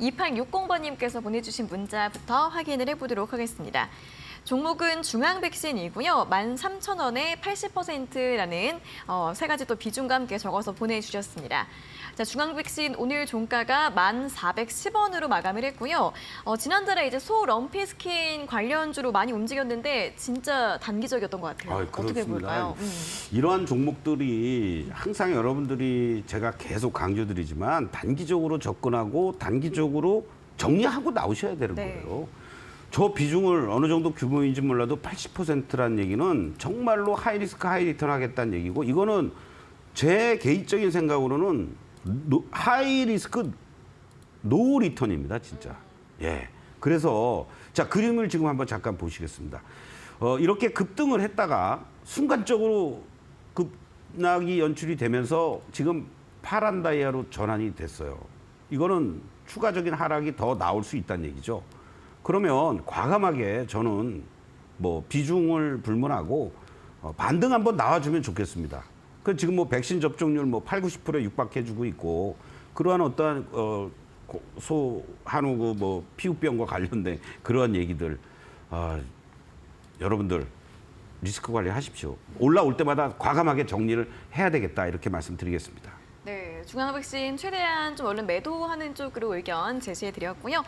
2860번님께서 보내주신 문자부터 확인을 해보도록 하겠습니다. 종목은 중앙 백신이고요. 13,000원에 80%라는 어, 세 가지 또 비중과 함께 적어서 보내주셨습니다. 자, 중앙 백신 오늘 종가가 1,410원으로 마감을 했고요. 어, 지난달에 이제 소 럼피 스킨 관련주로 많이 움직였는데 진짜 단기적이었던 것 같아요. 아이, 어떻게. 볼까요? 음. 이러한 종목들이 항상 여러분들이 제가 계속 강조드리지만 단기적으로 접근하고 단기적으로 정리하고 나오셔야 되는 네. 거예요. 저 비중을 어느 정도 규모인지 몰라도 80%라는 얘기는 정말로 하이 리스크 하이 리턴 하겠다는 얘기고 이거는 제 개인적인 생각으로는 노- 하이 리스크 노 리턴입니다, 진짜. 예. 그래서 자 그림을 지금 한번 잠깐 보시겠습니다. 어, 이렇게 급등을 했다가 순간적으로 급락이 연출이 되면서 지금 파란 다이아로 전환이 됐어요. 이거는 추가적인 하락이 더 나올 수 있다는 얘기죠. 그러면 과감하게 저는 뭐 비중을 불문하고 어, 반등 한번 나와주면 좋겠습니다. 그 지금 뭐 백신 접종률 뭐 8, 90%에 육박해주고 있고 그러한 어떠한 어, 고- 소 한우 그뭐 피부병과 관련된 그러한 얘기들 아, 여러분들 리스크 관리하십시오. 올라올 때마다 과감하게 정리를 해야 되겠다 이렇게 말씀드리겠습니다. 네, 중앙 백신 최대한 좀 얼른 매도하는 쪽으로 의견 제시해 드렸고요.